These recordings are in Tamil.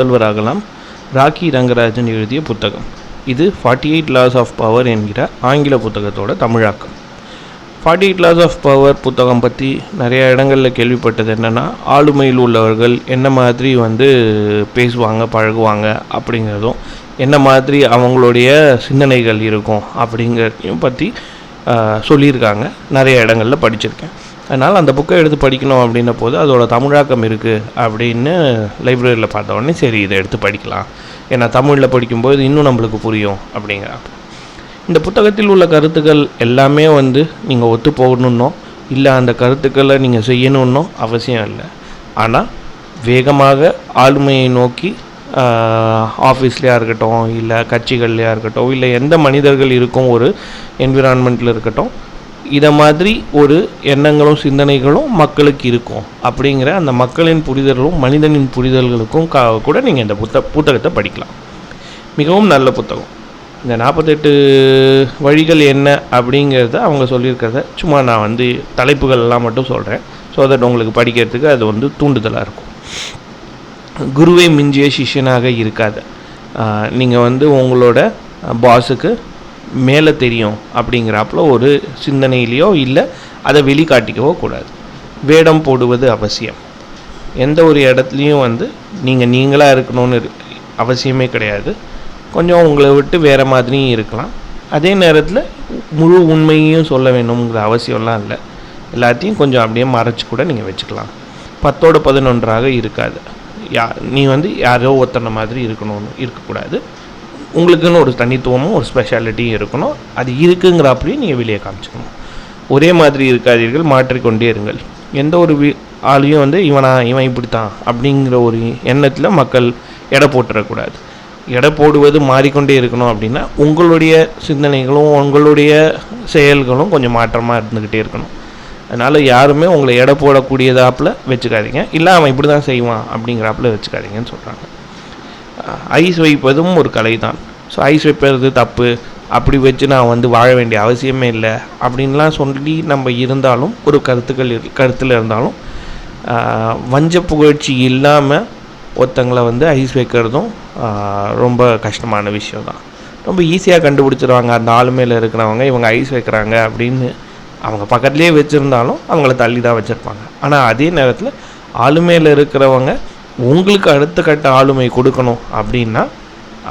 முதல்வராகலாம் ராக்கி ரங்கராஜன் எழுதிய புத்தகம். இது forty eight laws of power என்கிற ஆங்கில புத்தகத்தோட தமிழாக்கம். Forty eight laws of power புத்தகம் பற்றி நிறைய இடங்களில் கேள்விப்பட்டது என்னென்னா ஆளுமையில் உள்ளவர்கள் என்ன மாதிரி வந்து பேசுவாங்க பழகுவாங்க அப்படிங்கிறதும் என்ன மாதிரி அவங்களுடைய சிந்தனைகள் இருக்கும் அப்படிங்கிறதையும் பற்றி ஆஹ், சொல்லியிருக்காங்க. நிறைய இடங்களில் படிச்சிருக்கேன். அதனால் அந்த புக்கை எடுத்து படிக்கணும் அப்படின்ன போது அதோட தமிழாக்கம் இருக்குது அப்படின்னு லைப்ரரியில் பார்த்த உடனே சரி இதை எடுத்து படிக்கலாம். ஏன்னா தமிழில் படிக்கும்போது இன்னும் நம்மளுக்கு புரியும் அப்படிங்கிறாங்க. இந்த புத்தகத்தில் உள்ள கருத்துக்கள் எல்லாமே வந்து நீங்கள் ஒத்து போகணுன்னோ இல்லை அந்த கருத்துக்களை நீங்கள் செய்யணுன்னோ அவசியம் இல்லை. ஆனால் வேகமாக ஆளுமையை நோக்கி ஆஃபீஸ்லையாக இருக்கட்டும் இல்லை கட்சிகள்லையாக இருக்கட்டும் இல்லை எந்த மனிதர்கள் இருக்கும் ஒரு என்விரான்மெண்ட்டில் இருக்கட்டும் இதை மாதிரி ஒரு எண்ணங்களும் சிந்தனைகளும் மக்களுக்கு இருக்கும். அப்படிங்கிற அந்த மக்களின் புரிதலும் மனிதனின் புரிதல்களுக்கும் கா கூட நீங்கள் இந்த புத்த புத்தகத்தை படிக்கலாம். மிகவும் நல்ல புத்தகம். இந்த நாற்பத்தெட்டு வழிகள் என்ன அப்படிங்கிறத அவங்க சொல்லியிருக்கிறத சும்மா நான் வந்து தலைப்புகள் எல்லாம் மட்டும் சொல்கிறேன் ஸோ தட் உங்களுக்கு படிக்கிறதுக்கு அது வந்து தூண்டுதலாக இருக்கும். குருவை மிஞ்சிய சிஷ்யனாக இருக்காத. நீங்கள் வந்து உங்களோட பாஸுக்கு மேலே தெரியும் அப்படிங்கிறாப்புல ஒரு சிந்தனையிலையோ இல்லை அதை வெளிக்காட்டிக்கவோ கூடாது. வேடம் போடுவது அவசியம். எந்த ஒரு இடத்துலையும் வந்து நீங்கள் நீங்களாக இருக்கணும்னு அவசியமே கிடையாது. கொஞ்சம் உங்களை விட்டு வேறு மாதிரியும் இருக்கலாம். அதே நேரத்தில் முழு உண்மையையும் சொல்ல வேணுங்கிற அவசியம்லாம் இல்லை. எல்லாத்தையும் கொஞ்சம் அப்படியே மறைச்சி கூட நீங்கள் வச்சுக்கலாம். பத்தோட பதினொன்றாக இருக்காது. யா நீ வந்து யாரோ ஒத்தனை மாதிரி இருக்கணும்னு இருக்கக்கூடாது. உங்களுக்குன்னு ஒரு தனித்துவமும் ஒரு ஸ்பெஷாலிட்டியும் இருக்கணும். அது இருக்குங்கிறப்படியும் நீங்கள் வெளியே காமிச்சுக்கணும். ஒரே மாதிரி இருக்காதீர்கள் மாற்றிக்கொண்டே இருங்கள். எந்த ஒரு வி ஆளையும் வந்து இவனா இவன் இப்படித்தான் அப்படிங்கிற ஒரு எண்ணத்தில் மக்கள் எடை போட்டுறக்கூடாது. எடை போடுவது மாறிக்கொண்டே இருக்கணும் அப்படின்னா உங்களுடைய சிந்தனைகளும் உங்களுடைய செயல்களும் கொஞ்சம் மாற்றமாக இருந்துக்கிட்டே இருக்கணும். அதனால் யாருமே உங்களை எடை போடக்கூடியதாப்பில் வச்சுக்காதீங்க. இல்லை அவன் இப்படி தான் செய்வான் அப்படிங்கிறாப்பில் வச்சுக்காதீங்கன்னு சொல்கிறாங்க ஐஸ் வைப்பதும் ஒரு கலை தான் ஸோ ஐஸ் வைப்பது தப்பு. அப்படி வச்சு நான் வந்து வாழ வேண்டிய அவசியமே இல்லை. அப்படின்லாம் சொல்லி நம்ம இருந்தாலும் ஒரு கருத்துக்கள் இரு- கருத்தில் இருந்தாலும் வஞ்ச புகழ்ச்சி இல்லாமல் ஒருத்தங்களை வந்து ஐஸ் வைக்கிறதும் ரொம்ப கஷ்டமான விஷயம் தான் ரொம்ப ஈஸியாக கண்டுபிடிச்சிருவாங்க. அந்த ஆளுமையில் இருக்கிறவங்க இவங்க ஐஸ் வைக்கிறாங்க அப்படின்னு அவங்க பக்கத்துலேயே வச்சுருந்தாலும் அவங்கள தள்ளி தான் வச்சுருப்பாங்க. ஆனால் அதே நேரத்தில் ஆளுமையில் இருக்கிறவங்க உங்களுக்கு அடுத்த கட்ட ஆளுமை கொடுக்கணும் அப்படின்னா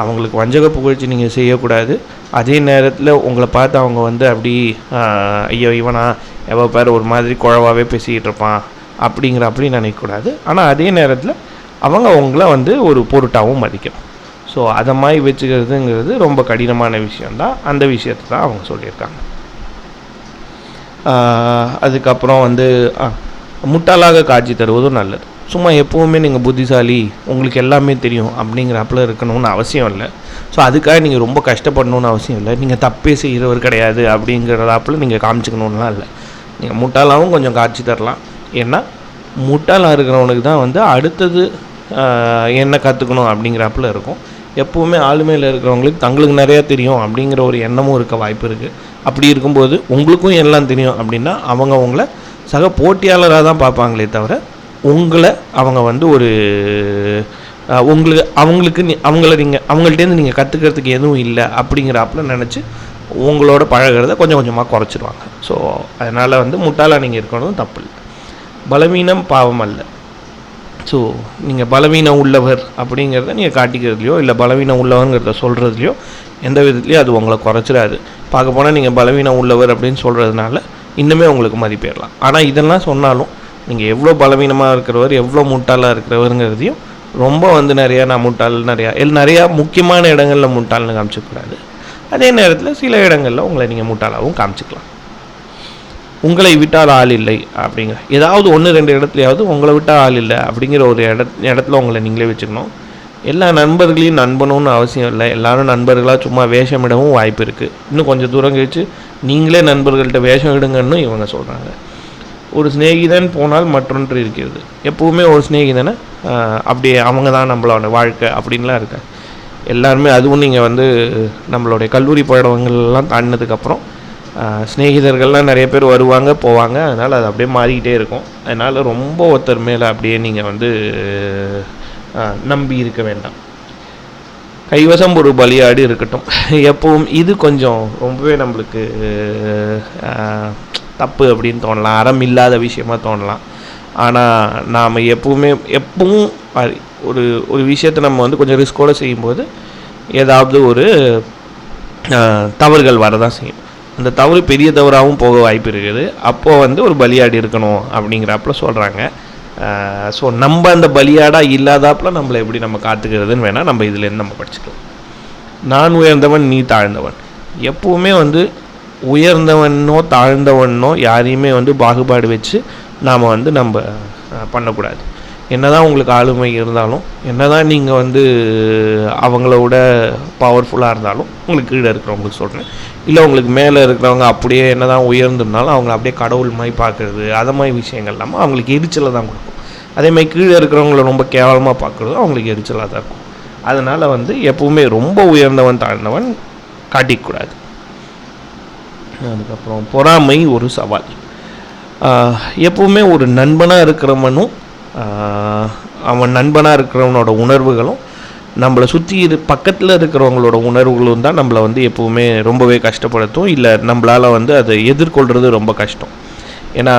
அவங்களுக்கு வஞ்சக புகழ்ச்சி நீங்கள் செய்யக்கூடாது. அதே நேரத்தில் உங்களை பார்த்து அவங்க வந்து அப்படி ஐயோ இவனா எவ்வளோ பேர் ஒரு மாதிரி குழவாகவே பேசிக்கிட்டு இருப்பான் அப்படிங்கிற அப்படி நினைக்கக்கூடாது ஆனால் அதே நேரத்தில் அவங்க உங்களை வந்து ஒரு பொருட்டாகவும் மதிக்கணும். ஸோ அதை மாதிரி வச்சுக்கிறதுங்கிறது ரொம்ப கடினமான விஷயந்தான் அந்த விஷயத்தை தான் அவங்க சொல்லியிருக்காங்க. அதுக்கப்புறம் வந்து முட்டாளாக காட்சி தருவதும் நல்லது. சும்மா எப்போவுமே நீங்கள் புத்திசாலி உங்களுக்கு எல்லாமே தெரியும் அப்படிங்கிறாப்புல இருக்கணும்னு அவசியம் இல்லை. ஸோ அதுக்காக நீங்கள் ரொம்ப கஷ்டப்படணும்னு அவசியம் இல்லை. நீங்கள் தப்பே செய்கிறவர் கிடையாது அப்படிங்கிறதாப்புல நீங்கள் காமிச்சிக்கணும்லாம் இல்லை. நீங்கள் முட்டாளாகவும் கொஞ்சம் காட்சி தரலாம். ஏன்னா முட்டாளாக இருக்கிறவனுக்கு தான் வந்து அடுத்தது என்ன கற்றுக்கணும் அப்படிங்கிறாப்புல இருக்கும். எப்போவுமே ஆளுமையில் இருக்கிறவங்களுக்கு தங்களுக்கு நிறையா தெரியும் அப்படிங்கிற ஒரு எண்ணமும் இருக்க வாய்ப்பு இருக்குது அப்படி இருக்கும்போது உங்களுக்கும் எல்லாம் தெரியும் அப்படின்னா அவங்க உங்களை சக போட்டியாளராக தான் பார்ப்பாங்களே தவிர உங்களை அவங்க வந்து ஒரு உங்களுக்கு அவங்களுக்கு நீ அவங்கள நீங்கள் அவங்கள்ட்டேருந்து நீங்கள் கற்றுக்கிறதுக்கு எதுவும் இல்லை அப்படிங்கிறாப்புல நினச்சி உங்களோட பழகிறத கொஞ்சம் கொஞ்சமாக குறைச்சிடுவாங்க ஸோ அதனால் வந்து முட்டாளாக நீங்கள் இருக்கணும் தப்பு இல்லை. பலவீனம் பாவம் அல்ல. ஸோ நீங்கள் பலவீனம் உள்ளவர் அப்படிங்கிறத நீங்கள் காட்டிக்கிறதுலையோ இல்லை பலவீனம் உள்ளவங்கிறத சொல்கிறதுலையோ எந்த விதத்துலையும் அது உங்களை குறைச்சிடாது. பார்க்க போனால் நீங்கள் பலவீனம் உள்ளவர் அப்படின்னு சொல்கிறதுனால இன்னுமே உங்களுக்கு மதிப்பேறலாம். ஆனால் இதெல்லாம் சொன்னாலும் நீங்கள் எவ்வளோ பலவீனமாக இருக்கிறவர் எவ்வளோ முட்டாளாக இருக்கிறவருங்கிறதையும் ரொம்ப வந்து நிறையா நான் முட்டாள் நிறையா எல் நிறையா முக்கியமான இடங்களில் முட்டாள்னு காமிச்சிக்கூடாது அதே நேரத்தில் சில இடங்களில் உங்களை நீங்கள் முட்டாளாகவும் காமிச்சிக்கலாம். உங்களை விட்டால் ஆள் இல்லை அப்படிங்கிற ஏதாவது ஒன்று ரெண்டு இடத்துலையாவது உங்களை விட்டால் ஆள் இல்லை அப்படிங்கிற ஒரு இட இடத்துல உங்களை நீங்களே வச்சுக்கணும். எல்லா நண்பர்களையும் நண்பனும்னு அவசியம் இல்லை. எல்லாரும் நண்பர்களாக சும்மா வேஷமிடவும் வாய்ப்பு இருக்குது இன்னும் கொஞ்சம் தூரம் கழிச்சு நீங்களே நண்பர்கள்ட்ட வேஷம் இடுங்கன்னு இவங்க சொல்கிறாங்க ஒரு சிநேகிதன் போனால் மற்றொன்று இருக்கிறது. எப்போவுமே ஒரு சிநேகிதனை அப்படியே அவங்க தான் நம்மளோட வாழ்க்கை அப்படின்லாம் இருக்க எல்லாருமே அதுவும் நீங்கள் வந்து நம்மளுடைய கல்லூரி பழவங்கள்லாம் தாண்டினதுக்கப்புறம் ஸ்நேகிதர்கள்லாம் சிநேகிதர்கள்லாம் நிறைய பேர் வருவாங்க போவாங்க. அதனால் அது அப்படியே மாறிக்கிட்டே இருக்கும். அதனால் ரொம்ப ஒருத்தர் மேலே அப்படியே நீங்கள் வந்து நம்பி இருக்க வேண்டாம். கைவசம் ஒரு பலியாடு இருக்கட்டும். எப்பவும் இது கொஞ்சம் ரொம்பவே நம்மளுக்கு தப்பு அப்படின்னு தோணலாம். அறம் இல்லாத விஷயமாக தோணலாம். ஆனால் நாம் எப்பவுமே எப்பவும் ஒரு ஒரு விஷயத்தை நம்ம வந்து கொஞ்சம் ரிஸ்கோடு செய்யும்போது ஏதாவது ஒரு தவறுகள் வரதான் செய்யும். அந்த தவறு பெரிய தவறாகவும் போக வாய்ப்பு இருக்குது. அப்போது வந்து ஒரு பலியாடு இருக்கணும் அப்படிங்கிறாப்புல சொல்கிறாங்க ஸோ நம்ம அந்த பலியாடாக இல்லாதாப்புல நம்மளை எப்படி நம்ம காத்துக்கிறதுன்னு வேணால் நம்ம இதுலேருந்து நம்ம படிச்சுக்கலாம். நான் உயர்ந்தவன் நீ தாழ்ந்தவன். எப்பவுமே வந்து உயர்ந்தவனோ தாழ்ந்தவனோ யாரையுமே வந்து பாகுபாடு வச்சு நாம் வந்து நம்ம பண்ணக்கூடாது. என்னதான் உங்களுக்கு ஆளுமை இருந்தாலும் என்னதான் நீங்கள் வந்து அவங்களோட பவர்ஃபுல்லாக இருந்தாலும் உங்களுக்கு கீழே இருக்கிறவங்களுக்கு சொல்கிறேன் இல்லை உங்களுக்கு மேலே இருக்கிறவங்க அப்படியே என்னதான் உயர்ந்திருந்தாலும் அவங்கள அப்படியே கடவுள் மாதிரி பார்க்குறது அதை மாதிரி விஷயங்கள் இல்லாமல் அவங்களுக்கு எரிச்சலை தான் கொடுக்கும். அதேமாதிரி கீழே இருக்கிறவங்கள ரொம்ப கேவலமாக பார்க்குறது அவங்களுக்கு எரிச்சலாக தான் இருக்கும். அதனால் வந்து எப்பவுமே ரொம்ப உயர்ந்தவன் தாழ்ந்தவன் காட்டிக்கூடாது அதுக்கப்புறம் பொறாமை ஒரு சவால். எப்போவுமே ஒரு நண்பனாக இருக்கிறவனும் அவன் நண்பனாக இருக்கிறவனோட உணர்வுகளும் நம்மளை சுற்றி இரு பக்கத்தில் இருக்கிறவங்களோட உணர்வுகளும் தான் நம்மளை வந்து எப்போவுமே ரொம்பவே கஷ்டப்படுத்தும். இல்லை நம்மளால் வந்து அதை எதிர்கொள்கிறது ரொம்ப கஷ்டம். ஏன்னா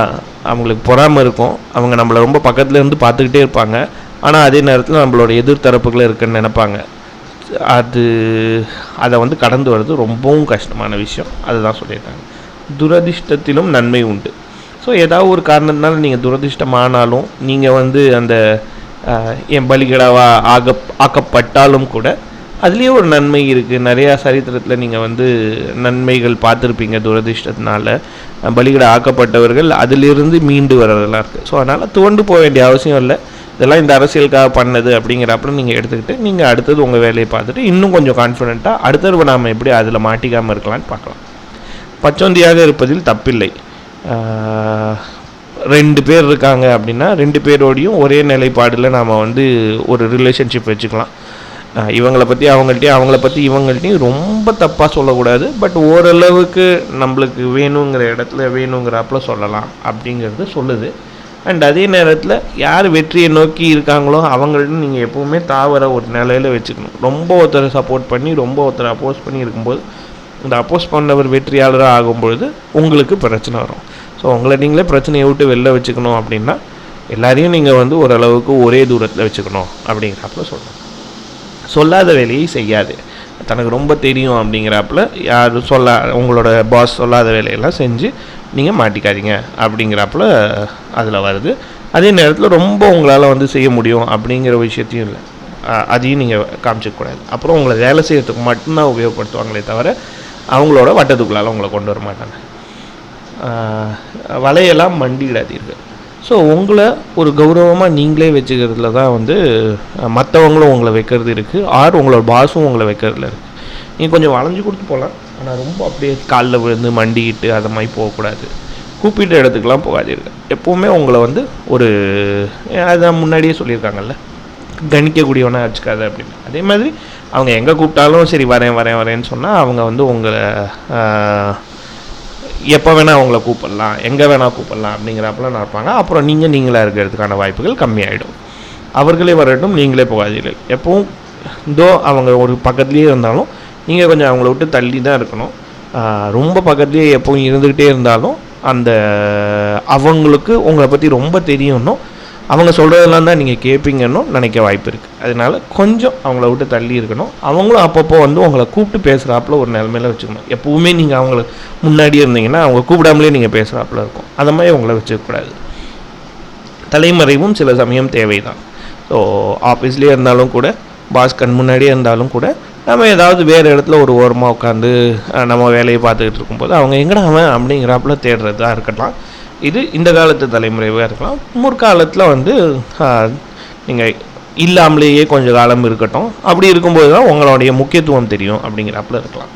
அவங்களுக்கு பொறாமை இருக்கும். அவங்க நம்மளை ரொம்ப பக்கத்துலேருந்து பார்த்துக்கிட்டே இருப்பாங்க. ஆனால் அதே நேரத்தில் நம்மளோட எதிர்த்தரப்புகளை இருக்குன்னு நினைப்பாங்க. அது அதை வந்து கடந்து வர்றது ரொம்பவும் கஷ்டமான விஷயம். அதுதான் சொல்லியிருக்காங்க. துரதிர்ஷ்டத்திலும் நன்மை உண்டு. ஸோ ஏதாவது ஒரு காரணத்தினால நீங்கள் துரதிர்ஷ்டமானாலும் நீங்கள் வந்து அந்த என் பலிகடாவா ஆக ஆக்கப்பட்டாலும் கூட அதுலேயே ஒரு நன்மை இருக்குது நிறையா சரித்திரத்தில் நீங்கள் வந்து நன்மைகள் பார்த்துருப்பீங்க துரதிர்ஷ்டத்தினால அஹ், பலிகடா ஆக்கப்பட்டவர்கள் அதிலிருந்து மீண்டு வர்றதெல்லாம் இருக்குது ஸோ அதனால் துவண்டு போக வேண்டிய அவசியம் இல்லை. இதெல்லாம் இந்த அரசியலுக்காக பண்ணது அப்படிங்கிறப்ப நீங்கள் எடுத்துக்கிட்டு நீங்கள் அடுத்தது உங்கள் வேலையை பார்த்துட்டு இன்னும் கொஞ்சம் கான்ஃபிடென்ட்டாக அடுத்தது நாம் எப்படி அதில் மாட்டிக்காமல் இருக்கலாம்னு பார்க்கலாம். பச்சோந்தியாக இருப்பதில் தப்பில்லை. ரெண்டு பேர் இருக்காங்க அப்படின்னா ரெண்டு பேரோடையும் ஒரே நிலைப்பாடில் நாம் வந்து ஒரு ரிலேஷன்ஷிப் வச்சுக்கலாம். இவங்களை பற்றி அவங்கள்ட்டையும் அவங்கள பற்றி இவங்கள்ட்டையும் ரொம்ப தப்பாக சொல்லக்கூடாது. பட் ஓரளவுக்கு நம்மளுக்கு வேணுங்கிற இடத்துல வேணுங்கிறாப்புல சொல்லலாம் அப்படிங்கிறது சொல்லுது. அண்ட் அதே நேரத்தில் யார் வெற்றியை நோக்கி இருக்காங்களோ அவங்கள்ட்ட நீங்கள் எப்போவுமே தாவர ஒரு நிலையில் வச்சுக்கணும். ரொம்ப ஒருத்தரை சப்போர்ட் பண்ணி ரொம்ப ஒருத்தரை அப்போஸ் பண்ணி இருக்கும்போது இந்த அப்போஸ் பண்ணவர் வெற்றியாளராக ஆகும்பொழுது உங்களுக்கு பிரச்சனை வரும். ஸோ உங்களை நீங்களே பிரச்சனையை விட்டு வெளில வச்சுக்கணும் அப்படின்னா எல்லாரையும் நீங்கள் வந்து ஓரளவுக்கு ஒரே தூரத்தில் வச்சுக்கணும் அப்படிங்கிறப்ப சொல்லணும் சொல்லாத வேலையை செய்யாது. தனக்கு ரொம்ப தெரியும் அப்படிங்கிறாப்புல யாரும் சொல்ல உங்களோட பாஸ் சொல்லாத வேலையெல்லாம் செஞ்சு நீங்கள் மாட்டிக்காதீங்க அப்படிங்கிறாப்புல அதில் வருது. அதே நேரத்தில் ரொம்ப உங்களால் வந்து செய்ய முடியும் அப்படிங்கிற விஷயத்தையும் இல்லை. அதையும் நீங்கள் காமிச்சிக்கக்கூடாது அப்புறம் உங்களை வேலை செய்யறதுக்கு மட்டும்தான் உபயோகப்படுத்துவாங்களே தவிர அவங்களோட வட்டத்துக்குள்ளால் உங்களை கொண்டு வர மாட்டாங்க. வலையெல்லாம் மண்டிடாதீர்கள் ஸோ உங்களை ஒரு கௌரவமாக நீங்களே வச்சுக்கிறதுல தான் வந்து மற்றவங்களும் உங்களை வைக்கிறது இருக்குது ஆர் உங்களோட பாஸும் உங்களை வைக்கிறதுல இருக்குது நீங்கள் கொஞ்சம் வளைஞ்சு கொடுத்து போகலாம். ஆனால் ரொம்ப அப்படியே காலில் விழுந்து மண்டிக்கிட்டு அதை மாதிரி போகக்கூடாது. கூப்பிட்ட இடத்துக்குலாம் போகாதீர்கள். எப்போவுமே உங்களை வந்து ஒரு அதான் முன்னாடியே சொல்லியிருக்காங்கல்ல. கணிக்கக்கூடியவனாக வச்சுக்காது அப்படின்னு. அதே மாதிரி அவங்க எங்கே கூப்பிட்டாலும் சரி வரேன் வரேன் வரேன்னு சொன்னால் அவங்க வந்து உங்களை எப்போ வேணால் அவங்கள கூப்பிடலாம் எங்கே வேணால் கூப்பிடலாம் அப்படிங்கிறப்பெல்லாம் நடப்பாங்க அப்புறம் நீங்கள் நீங்களாக இருக்கிறதுக்கான வாய்ப்புகள் கம்மியாயிடும். அவர்களே வரட்டும் நீங்களே போகாதீர்கள். எப்பவும் இதோ அவங்க ஒரு பக்கத்துலேயே இருந்தாலும் நீங்கள் கொஞ்சம் அவங்கள விட்டு தள்ளி தான் இருக்கணும் ரொம்ப பக்கத்துலேயே எப்பவும் இருந்துக்கிட்டே இருந்தாலும் அந்த அவங்களுக்கு உங்களை பற்றி ரொம்ப தெரியணும் அவங்க சொல்கிறதெல்லாம் தான் நீங்கள் கேட்பீங்கன்னு நினைக்க வாய்ப்பு இருக்குது அதனால கொஞ்சம் அவங்கள விட்டு தள்ளி இருக்கணும். அவங்களும் அப்பப்போ வந்து உங்களை கூப்பிட்டு பேசுகிறாப்புல ஒரு நிலமையில வச்சுக்கணும். எப்போவுமே நீங்கள் அவங்கள முன்னாடியே இருந்தீங்கன்னா அவங்க கூப்பிடாமலே நீங்கள் பேசுகிறாப்புல இருக்கும். அந்த மாதிரி உங்களை வச்சுக்கக்கூடாது தலைமறைவும் சில சமயம் தேவைதான். ஸோ ஆஃபீஸ்லேயே இருந்தாலும் கூட பாஸ் கண் முன்னாடியே இருந்தாலும் கூட நம்ம ஏதாவது வேறு இடத்துல ஒரு ஓரமாக உட்காந்து நம்ம வேலையை பார்த்துக்கிட்டு இருக்கும்போது அவங்க எங்கடா அவன் அப்படிங்கிறாப்புல தேடுறதா இருக்கலாம் இது இந்த காலத்து தலைமுறையாக இருக்கலாம். முற்காலத்தில் வந்து நீங்கள் இல்லாமலேயே கொஞ்சம் காலம் இருக்கட்டும். அப்படி இருக்கும்போது தான் உங்களுடைய முக்கியத்துவம் தெரியும் அப்படிங்கிறப்பில் இருக்கலாம்.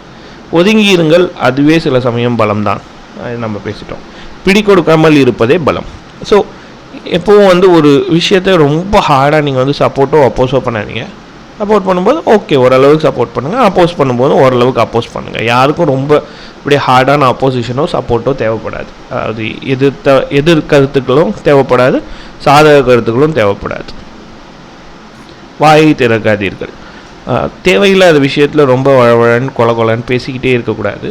ஒதுங்கி இருங்கள் அதுவே சில சமயம் பலம்தான். தான் நம்ம பேசிட்டோம். பிடி கொடுக்காமல் இருப்பதே பலம். ஸோ எப்போவும் வந்து ஒரு விஷயத்தை ரொம்ப ஹார்டாக நீங்கள் வந்து சப்போர்ட்டோ அப்போஸோ பண்ணாதீங்க. சப்போர்ட் பண்ணும்போது ஓகே ஓரளவுக்கு சப்போர்ட் பண்ணுங்கள் அப்போஸ் பண்ணும்போது ஓரளவுக்கு அப்போஸ் பண்ணுங்கள் யாருக்கும் ரொம்ப இப்படி ஹார்டான அப்போசிஷனோ சப்போர்ட்டோ தேவைப்படாது. அது எதிர்த்த எதிர் கருத்துக்களும் தேவைப்படாது. சாதக கருத்துக்களும் தேவைப்படாது. வாயை திறக்காதீர்கள். தேவையில்லாத விஷயத்தில் ரொம்ப வழவழன்னு கொல கொலன்னு பேசிக்கிட்டே இருக்கக்கூடாது.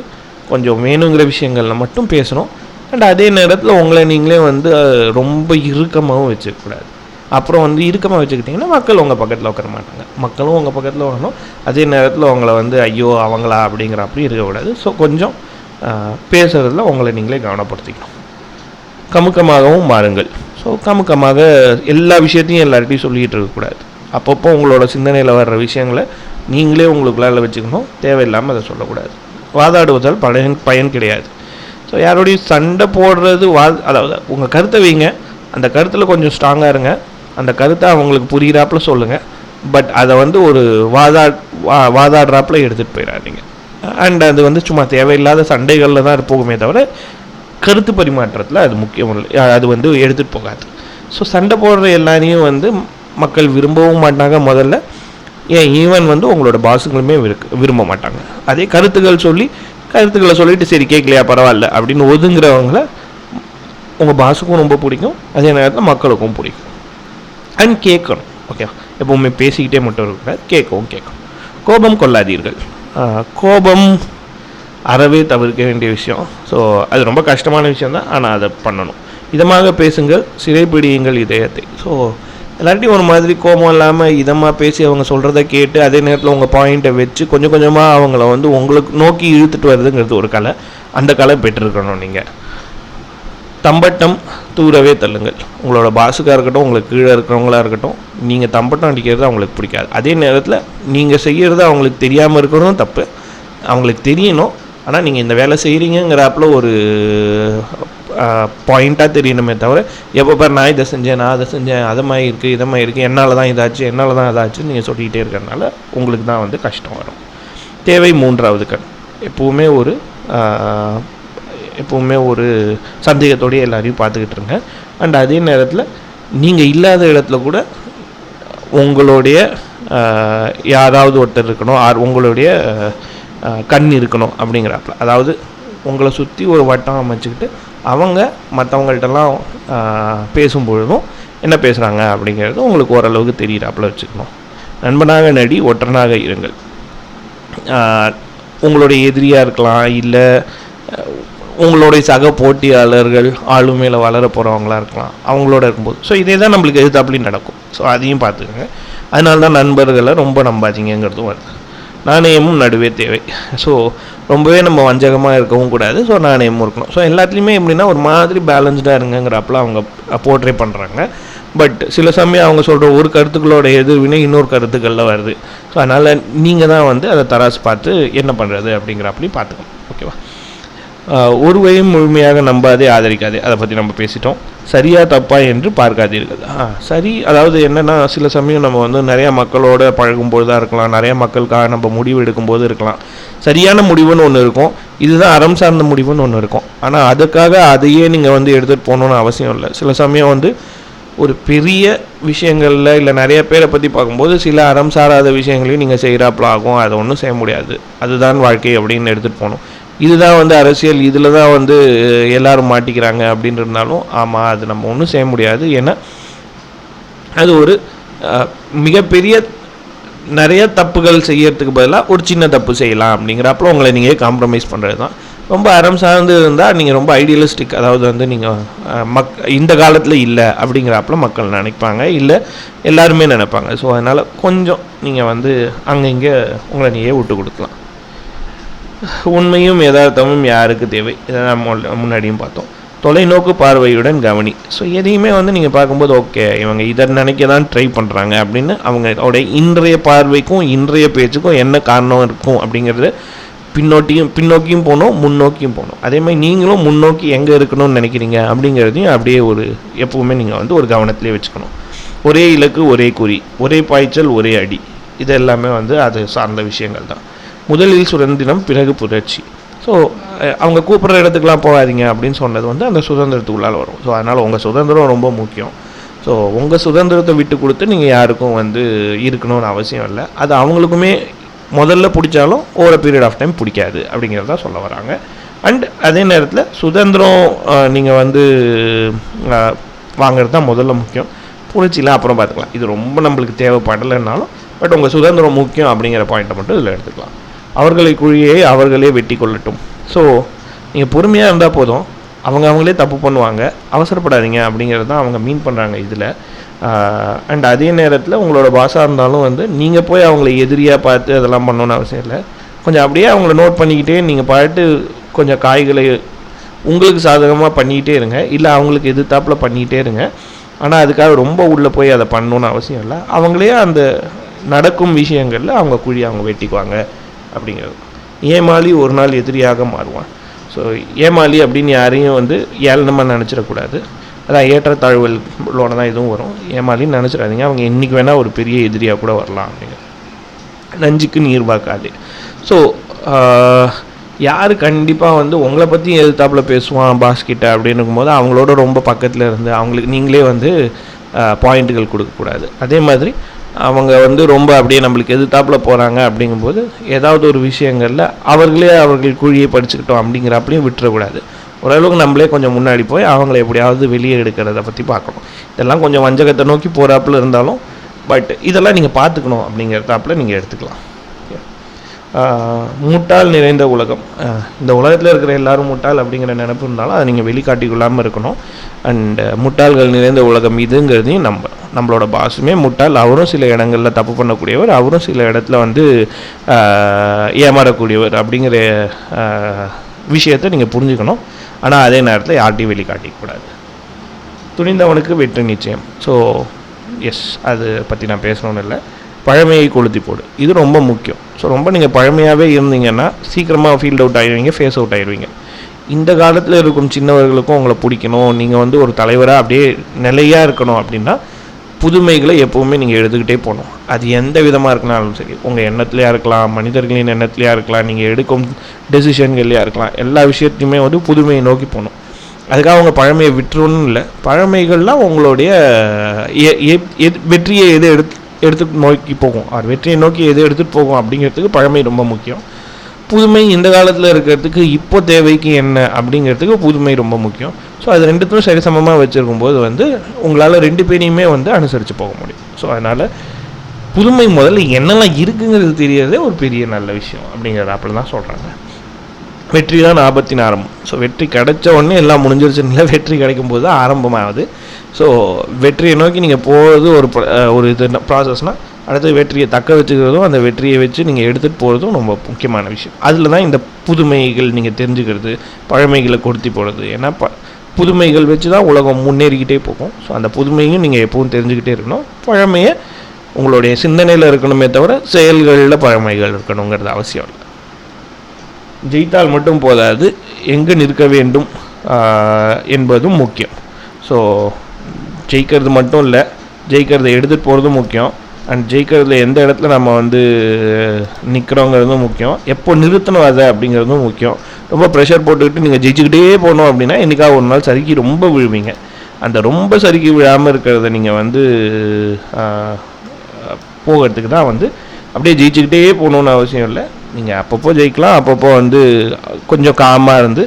கொஞ்சம் வேணுங்கிற விஷயங்களில் மட்டும் பேசணும். அண்ட் அதே நேரத்தில் உங்களை நீங்களே வந்து ரொம்ப இறுக்கமாகவும் வச்சுக்கக்கூடாது அப்புறம் வந்து இறுக்கமாக வச்சுக்கிட்டிங்கன்னா மக்கள் உங்கள் பக்கத்தில் உட்கார மாட்டாங்க. மக்களும் உங்கள் பக்கத்தில் வரணும் அதே நேரத்தில் உங்களை வந்து ஐயோ அவங்களா? அப்படிங்கிற அப்படி இருக்கக்கூடாது ஸோ கொஞ்சம் பேசுகிறதுல உங்களை நீங்களே கவனப்படுத்திக்கணும். கமுக்கமாகவும் மாறுங்கள். ஸோ கமுக்கமாக எல்லா விஷயத்தையும் எல்லார்ட்டையும் சொல்லிகிட்டு இருக்கக்கூடாது அப்பப்போ உங்களோட சிந்தனையில் வர்ற விஷயங்களை நீங்களே உங்களுக்குள்ளால வச்சுக்கணும். தேவையில்லாமல் அதை சொல்லக்கூடாது. வாதாடுவதால் பயன் பயன் கிடையாது. ஸோ யாரோடையும் சண்டை போடுறது வா அதாவது உங்கள் கருத்தை வைங்க. அந்த கருத்தில் கொஞ்சம் ஸ்ட்ராங்காக இருங்க. அந்த கருத்தை அவங்களுக்கு புரிகிறாப்புல சொல்லுங்கள் பட் அதை வந்து ஒரு வாதா வா வாதாடுறாப்புல எடுத்துகிட்டு போயிடாதீங்க அண்ட் அது வந்து சும்மா தேவையில்லாத சண்டைகளில் தான் போகுமே தவிர கருத்து பரிமாற்றத்தில் அது முக்கியம் இல்லை. அது வந்து எடுத்துகிட்டு போகாது. ஸோ சண்டை போடுற எல்லாரையும் வந்து மக்கள் விரும்பவும் மாட்டாங்க முதல்ல. ஏன் ஈவன் வந்து உங்களோட பாஸுங்களுமே விரும்ப மாட்டாங்க. அதே கருத்துக்கள் சொல்லி கருத்துக்களை சொல்லிட்டு சரி கேட்கலையா பரவாயில்ல அப்படின்னு ஒதுங்குறவங்கள உங்கள் பாஸுக்கும் ரொம்ப பிடிக்கும். அதே நேரத்தில் மக்களுக்கும் பிடிக்கும். அண்ட் கேட்கணும். ஓகே எப்பவுமே பேசிக்கிட்டே மட்டும் இருக்கக்கூடாது. கேட்கவும் கேட்கணும். கோபம் கொள்ளாதீர்கள். கோபம் அறவே தவிர்க்க வேண்டிய விஷயம். ஸோ அது ரொம்ப கஷ்டமான விஷயந்தான் ஆனால் அதை பண்ணணும். இதமாக பேசுங்கள். சிறைப்பிடியுங்கள் இதயத்தை. ஸோ எல்லார்ட்டையும் ஒரு மாதிரி கோபம் இல்லாமல் இதமாக பேசி அவங்க சொல்கிறத கேட்டு அதே நேரத்தில் உங்கள் பாயிண்ட்டை வச்சு கொஞ்சம் கொஞ்சமாக அவங்கள வந்து உங்களுக்கு நோக்கி இழுத்துட்டு வருதுங்கிறது ஒரு கலை. அந்த கலை பெற்றிருக்கணும் நீங்கள் தம்பட்டம் தூரவே தள்ளுங்கள். உங்களோட பாஸுக்காக இருக்கட்டும் உங்களுக்கு கீழே இருக்கிறவங்களா இருக்கட்டும் நீங்கள் தம்பட்டம் அடிக்கிறது அவங்களுக்கு பிடிக்காது. அதே நேரத்தில் நீங்கள் செய்கிறது அவங்களுக்கு தெரியாமல் இருக்கிறதும் தப்பு. அவங்களுக்கு தெரியணும். ஆனால் நீங்கள் இந்த வேலை செய்கிறீங்கிறப்பல ஒரு பாயிண்ட்டாக தெரியணுமே தவிர எப்போ பாரு நான் இதை செஞ்சேன் நான் அதை செஞ்சேன் அதை மாதிரி இருக்குது இதை மாதிரி இருக்குது என்னால் தான் இதாச்சு என்னால் தான் அதாச்சு நீங்கள் சொல்லிக்கிட்டே இருக்கிறனால உங்களுக்கு தான் வந்து கஷ்டம் வரும். தேவை மூன்றாவது கண். எப்பவுமே ஒரு எப்போவுமே ஒரு சந்தேகத்தோடய எல்லாரையும் பார்த்துக்கிட்டு இருங்க. அண்ட் அதே நேரத்தில் நீங்கள் இல்லாத இடத்துல கூட உங்களுடைய யாராவது ஒருத்தர் இருக்கணும். ஆர் உங்களுடைய கண் இருக்கணும் அப்படிங்கிறாப்புல. அதாவது உங்களை சுற்றி ஒரு வட்டம் அமைச்சுக்கிட்டு அவங்க மற்றவங்கள்ட்டெல்லாம் பேசும்பொழுதும் என்ன பேசுகிறாங்க அப்படிங்கிறது உங்களுக்கு ஓரளவுக்கு தெரியிறாப்புல வச்சுக்கணும். நண்பனாக நடி ஒற்றனாக இருங்கள். உங்களுடைய எதிரியாக இருக்கலாம் இல்லை உங்களுடைய சக போட்டியாளர்கள் ஆளுமையில் வளர போகிறவங்களா இருக்கலாம். அவங்களோட இருக்கும்போது. ஸோ இதே தான் நம்மளுக்கு எதிர்த்தாப்புலையும் நடக்கும். ஸோ அதையும் பார்த்துக்கோங்க. அதனால தான் நண்பர்களை ரொம்ப நம்பாதீங்கிறதும் வருது. நாணயமும் நடுவே தேவை. ஸோ ரொம்பவே நம்ம வஞ்சகமாக இருக்கவும் கூடாது. ஸோ நாணயமும் இருக்கணும். ஸோ எல்லாத்துலேயுமே எப்படின்னா ஒரு மாதிரி பேலன்ஸ்டாக இருங்கிறப்பெல்லாம் அவங்க போர்ட்ரே பண்ணுறாங்க பட் சில சமயம் அவங்க சொல்கிற ஒரு கருத்துக்களோட எதிர்வினை இன்னொரு கருத்துக்களில் வருது. ஸோ அதனால் நீங்கள் தான் வந்து அதை தராசு பார்த்து என்ன பண்ணுறது அப்படிங்கிறப்படி பார்த்துக்கணும். ஓகேவா ஒருவரையும் முழுமையாக நம்பாதே ஆதரிக்காதே. அதை பற்றி நம்ம பேசிட்டோம். சரியா தப்பா என்று பார்க்காதீர்கள். சரி அதாவது என்னென்னா சில சமயம் நம்ம வந்து நிறையா மக்களோட பழகும்போது தான் இருக்கலாம். நிறையா மக்களுக்காக நம்ம முடிவு எடுக்கும்போது இருக்கலாம். சரியான முடிவுன்னு ஒன்று இருக்கும். இதுதான் அறம் சார்ந்த முடிவுன்னு ஒன்று இருக்கும். ஆனால் அதுக்காக அதையே நீங்கள் வந்து எடுத்துகிட்டு போகணுன்னு அவசியம் இல்லை. சில சமயம் வந்து ஒரு பெரிய விஷயங்களில் இல்லை நிறைய பேரை பற்றி பார்க்கும்போது சில அறம் சாராத விஷயங்களையும் நீங்கள் செய்கிறாப்புல ஆகும். அதை ஒன்றும் செய்ய முடியாது. அதுதான் வாழ்க்கை அப்படின்னு எடுத்துகிட்டு போகணும். இதுதான் வந்து அரசியல் இதில் தான் வந்து எல்லோரும் எல்லாரும் மாட்டிக்கிறாங்க அப்படின்றதுனாலும் ஆமாம் அது நம்ம ஒன்றும் செய்ய முடியாது. ஏன்னா அது ஒரு மிகப்பெரிய நிறைய தப்புகள் செய்யறதுக்கு பதிலாக ஒரு சின்ன தப்பு செய்யலாம் அப்படிங்கிறப்பல உங்களை நீங்கள் காம்ப்ரமைஸ் பண்ணுறது தான் ரொம்ப அறம் சார்ந்து இருந்தால் நீங்கள் ரொம்ப ஐடியலிஸ்டிக் அதாவது வந்து நீங்கள் மக் இந்த காலத்தில் இல்லை அப்படிங்கிறப்பல மக்கள் நினைப்பாங்க. இல்லை எல்லாருமே நினைப்பாங்க. ஸோ அதனால் கொஞ்சம் நீங்கள் வந்து அங்கே இங்கே உங்களை நீயே விட்டு கொடுக்கலாம். உண்மையும் யதார்த்தமும் யாருக்கு தேவை? இதை நம்ம முன்னாடியும் பார்த்தோம். தொலைநோக்கு பார்வையுடன் கவனி. ஸோ எதையுமே வந்து நீங்கள் பார்க்கும்போது ஓகே இவங்க இதை நினைக்க தான் ட்ரை பண்ணுறாங்க அப்படின்னு அவங்களோட இன்றைய பார்வைக்கும் இன்றைய பேச்சுக்கும் என்ன காரணம் இருக்கும் அப்படிங்கிறது பின்னோட்டியும் பின்னோக்கியும் போகணும் முன்னோக்கியும் போகணும் அதே மாதிரி நீங்களும் முன்னோக்கி எங்கே இருக்கணும்னு நினைக்கிறீங்க அப்படிங்கிறதையும் அப்படியே ஒரு எப்பவுமே நீங்கள் வந்து ஒரு கவனத்திலே வச்சுக்கணும். ஒரே இலக்கு ஒரே குறி. ஒரே பாய்ச்சல் ஒரே அடி. இது எல்லாமே வந்து அது சார்ந்த விஷயங்கள் தான். முதலில் சுதந்திரம் பிறகு புரட்சி. ஸோ அவங்க கூப்பிட்ற இடத்துக்குலாம் போகாதீங்க அப்படின்னு சொன்னது வந்து அந்த சுதந்திரத்துக்குள்ளால் வரும். ஸோ அதனால் உங்கள் சுதந்திரம் ரொம்ப முக்கியம். ஸோ உங்கள் சுதந்திரத்தை விட்டு கொடுத்து நீங்கள் யாருக்கும் வந்து இருக்கணும்னு அவசியம் இல்லை. அது அவங்களுக்குமே முதல்ல பிடிச்சாலும் ஓவர் பீரியட் ஆஃப் டைம் பிடிக்காது அப்படிங்கிறத சொல்ல வராங்க. அண்ட் அதே நேரத்தில் சுதந்திரம் நீங்கள் வந்து வாங்குறது தான் முதல்ல முக்கியம். புரட்சிலாம் அப்புறம் பார்த்துக்கலாம். இது ரொம்ப நம்மளுக்கு தேவைப்படலைன்னாலும் பட் உங்கள் சுதந்திரம் முக்கியம் அப்படிங்கிற பாயிண்ட்டை மட்டும் இதில் எடுத்துக்கலாம். அவர்களை குழியை அவர்களே வெட்டி கொள்ளட்டும். ஸோ நீங்கள் பொறுமையாக இருந்தால் போதும். அவங்க அவங்களே தப்பு பண்ணுவாங்க. அவசரப்படாதீங்க அப்படிங்கிறது தான் அவங்க மீன் பண்ணுறாங்க இதில். அண்ட் அதே நேரத்தில் உங்களோட பாஸாக இருந்தாலும் வந்து நீங்கள் போய் அவங்கள எதிரியாக பார்த்து அதெல்லாம் பண்ணணும்னு அவசியம் இல்லை. கொஞ்சம் அப்படியே அவங்கள நோட் பண்ணிக்கிட்டே நீங்கள் பாட்டு கொஞ்சம் காய்களை உங்களுக்கு சாதகமாக பண்ணிக்கிட்டே இருங்க. இல்லை அவங்களுக்கு எதிர்த்தாப்பில் பண்ணிக்கிட்டே இருங்க. ஆனால் அதுக்காக ரொம்ப உள்ளே போய் அதை பண்ணணுன்னு அவசியம் இல்லை. அவங்களே அந்த நடக்கும் விஷயங்களில் அவங்க குழி அவங்க வெட்டிக்குவாங்க. அப்படிங்கிறது. ஏமாளி ஒரு நாள் எதிரியாக மாறுவான். ஸோ ஏமாளி அப்படின்னு யாரையும் வந்து ஏளனமாக நினச்சிடக்கூடாது. அதான் ஏற்றத்தாழ்வுகளோட தான் இதுவும் வரும். ஏமாளின்னு நினச்சிடாதீங்க. அவங்க என்றைக்கு வேணால் ஒரு பெரிய எதிரியாக கூட வரலாம் அப்படிங்க நஞ்சுக்கு நீர் பார்க்காது ஸோ யார் கண்டிப்பாக வந்து உங்களை பற்றி எதிர்த்தாப்புல பேசுவான் பாஸ் கிட்ட அப்படின்னும் போது அவங்களோட ரொம்ப பக்கத்தில் இருந்து அவங்களுக்கு நீங்களே வந்து பாயிண்ட்டுகள் கொடுக்கக்கூடாது. அதே மாதிரி அவங்க வந்து ரொம்ப அப்படியே நம்மளுக்கு எதிர்த்தாப்பில் போகிறாங்க அப்படிங்கும்போது ஏதாவது ஒரு விஷயங்களில் அவர்களே அவர்கள் குழியை படிச்சுக்கிட்டோம் அப்படிங்கிறப்படியும் விட்டுறக்கூடாது. ஓரளவுக்கு நம்மளே கொஞ்சம் முன்னாடி போய் அவங்கள எப்படியாவது வெளியே எடுக்கிறத பற்றி பார்க்கணும். இதெல்லாம் கொஞ்சம் வஞ்சகத்தை நோக்கி போகிறாப்புல இருந்தாலும் பட் இதெல்லாம் நீங்கள் பார்த்துக்கணும் அப்படிங்கிறதாப்புல நீங்கள் எடுத்துக்கலாம். முட்டால் நிறைந்த உலகம். இந்த உலகத்தில் இருக்கிற எல்லாரும் முட்டால் அப்படிங்கிற நினப்பு இருந்தாலும் அதை நீங்கள் வெளிக்காட்டிக்கொள்ளாமல் இருக்கணும். அண்ட் முட்டாள்கள் நிறைந்த உலகம் இதுங்கிறதையும் நம்ம நம்மளோட பாஸுமே முட்டாள் அவரும் சில இடங்களில் தப்பு பண்ணக்கூடியவர் அவரும் சில இடத்துல வந்து ஏமாறக்கூடியவர் அப்படிங்கிற விஷயத்தை நீங்கள் புரிஞ்சுக்கணும். ஆனால் அதே நேரத்தில் யார்ட்டையும் வெளிக்காட்டிக்கூடாது துணிந்தவனுக்கு வெற்றி நிச்சயம். ஸோ எஸ் அது பற்றி நான் பேசணும்னு இல்லை. பழமையை கொளுத்தி போடு. இது ரொம்ப முக்கியம். ஸோ ரொம்ப நீங்கள் பழமையாகவே இருந்தீங்கன்னா சீக்கிரமாக ஃபீல்ட் அவுட் ஆயிடுவீங்க ஃபேஸ் அவுட் ஆயிடுவீங்க இந்த காலத்தில் இருக்கும் சின்னவர்களுக்கும் உங்களை பிடிக்கணும். நீங்கள் வந்து ஒரு தலைவராக அப்படியே நிலையாக இருக்கணும் அப்படின்னா புதுமைகளை எப்போவுமே நீங்கள் எடுத்துக்கிட்டே போகணும். அது எந்த விதமாக இருக்கனாலும் சரி. உங்கள் எண்ணத்துலையாக இருக்கலாம் மனிதர்களின் எண்ணத்துலையாக இருக்கலாம் நீங்கள் எடுக்கும் டெசிஷன்கள்லையாக இருக்கலாம். எல்லா விஷயத்தையுமே வந்து புதுமையை நோக்கி போகணும். அதுக்காக அவங்க பழமையை விட்டுருன்னு இல்லை. பழமைகள்லாம் உங்களுடைய எ- எது- வெற்றியை எது எடுத்து எடுத்து நோக்கி போகும். அது வெற்றியை நோக்கி எது எடுத்துகிட்டு போகும் அப்படிங்கிறதுக்கு பழமை ரொம்ப முக்கியம். புதுமை இந்த காலத்தில் இருக்கிறதுக்கு இப்போ தேவைக்கு என்ன அப்படிங்கிறதுக்கு புதுமை ரொம்ப முக்கியம். ஸோ அது ரெண்டுத்தையும் சரிசமமாக வச்சுருக்கும்போது வந்து உங்களால் ரெண்டு பேரையுமே வந்து அனுசரித்து போக முடியும். ஸோ அதனால் புதுமை முதல்ல என்னெல்லாம் இருக்குங்கிறது தெரியறதே ஒரு பெரிய நல்ல விஷயம் அப்படிங்கிறத அப்படி தான் சொல்கிறாங்க வெற்றி தான் ஆபத்தின் ஆரம்பம். ஸோ வெற்றி கிடைச்ச உடனே எல்லாம் முடிஞ்சிருச்சுன்னு இல்லை வெற்றி கிடைக்கும் போது தான் ஆரம்பமாகுது ஸோ வெற்றியை நோக்கி நீங்கள் போகிறது ஒரு ஒரு இது ப்ராசஸ்னால் அடுத்து வெற்றியை தக்க வச்சுக்கிறதும் அந்த வெற்றியை வச்சு நீங்கள் எடுத்துகிட்டு போகிறதும் ரொம்ப முக்கியமான விஷயம். அதில் தான் இந்த புதுமைகள் நீங்கள் தெரிஞ்சுக்கிறது பழமைகளை கொடுத்தி போகிறது ஏன்னா ப புதுமைகள் வச்சு தான் உலகம் முன்னேறிக்கிட்டே போகும். ஸோ அந்த புதுமையும் நீங்கள் எப்பவும் தெரிஞ்சுக்கிட்டே இருக்கணும். பழமையை உங்களுடைய சிந்தனையில் இருக்கணுமே தவிர செயல்களில் பழமைகள் இருக்கணுங்கிறது அவசியம் இல்லை. ஜெயித்தால் மட்டும் போதாது எங்கே நிற்க வேண்டும் என்பதும் முக்கியம். ஸோ ஜெயிக்கிறது மட்டும் இல்லை ஜெயிக்கிறத எடுத்துகிட்டு போகிறதும் முக்கியம். அண்ட் ஜெயிக்கிறதுல எந்த இடத்துல நம்ம வந்து நிற்கிறோங்கிறதும் முக்கியம். எப்போ நிறுத்தணும் அதை அப்படிங்கிறதும் முக்கியம். ரொம்ப ப்ரெஷர் போட்டுக்கிட்டு நீங்கள் ஜெயிச்சுக்கிட்டே போனோம் அப்படின்னா என்றைக்காக ஒரு நாள் சறுக்கி ரொம்ப விழுவீங்க. அந்த ரொம்ப சறுக்கி விழாமல் இருக்கிறத நீங்கள் வந்து போகிறதுக்கு தான் வந்து அப்படியே ஜெயிச்சுக்கிட்டே போகணுன்னு அவசியம் இல்லை. நீங்கள் அப்பப்போ ஜெயிக்கலாம் அப்பப்போ வந்து கொஞ்சம் காமாக இருந்து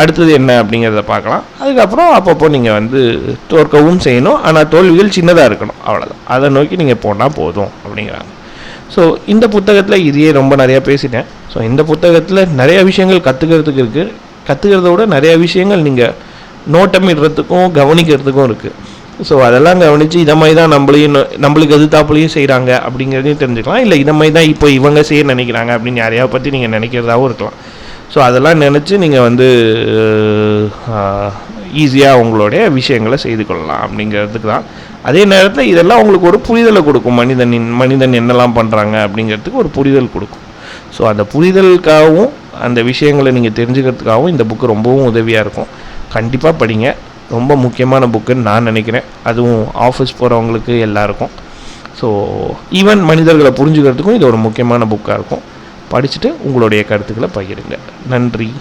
அடுத்தது என்ன அப்படிங்கிறத பார்க்கலாம். அதுக்கப்புறம் அப்பப்போ நீங்கள் வந்து தோற்கவும் செய்யணும். ஆனால் தோல்விகள் சின்னதாக இருக்கணும். அவ்வளோதான் அதை நோக்கி நீங்கள் போனால் போதும் அப்படிங்கிறாங்க. ஸோ இந்த புத்தகத்தில் இதையே ரொம்ப நிறையா பேசிட்டேன். ஸோ இந்த புத்தகத்தில் நிறைய விஷயங்கள் கற்றுக்கிறதுக்கு இருக்குது கற்றுக்கிறத விட நிறைய விஷயங்கள் நீங்கள் நோட்டமிடுறதுக்கும் கவனிக்கிறதுக்கும் இருக்குது ஸோ அதெல்லாம் கவனித்து இதை மாதிரி தான் நம்மளையும் நம்மளுக்கு நம்மளுக்கு எதிர்த்தாப்புலையும் செய்கிறாங்க அப்படிங்கிறதையும் தெரிஞ்சுக்கலாம். இல்லை இதை மாதிரி தான் இப்போ இவங்க செய்ய நினைக்கிறாங்க அப்படின்னு யாரையா பற்றி நீங்கள் நினைக்கிறதாகவும் இருக்கலாம். ஸோ அதெல்லாம் நினச்சி நீங்கள் வந்து ஈஸியாக உங்களுடைய விஷயங்களை செய்து கொள்ளலாம் அப்படிங்கிறதுக்கு தான். அதே நேரத்தில் இதெல்லாம் உங்களுக்கு ஒரு புரிதலை கொடுக்கும். மனிதனின் மனிதன் என்னெல்லாம் பண்ணுறாங்க அப்படிங்கிறதுக்கு ஒரு புரிதல் கொடுக்கும். ஸோ அந்த புரிதலுக்காகவும் அந்த விஷயங்களை நீங்கள் தெரிஞ்சுக்கிறதுக்காகவும் இந்த புக்கு ரொம்பவும் உதவியாக இருக்கும். கண்டிப்பாக படிங்க. ரொம்ப முக்கியமான புக்குன்னு நான் நினைக்கிறேன். அதுவும் ஆஃபீஸ் போகிறவங்களுக்கு எல்லாருக்கும். ஸோ ஈவன் மனிதர்களை புரிஞ்சுக்கிறதுக்கும் இது ஒரு முக்கியமான புக்காக இருக்கும். படிச்சுட்டு உங்களுடைய கருத்துக்களை பகிருங்க. நன்றி.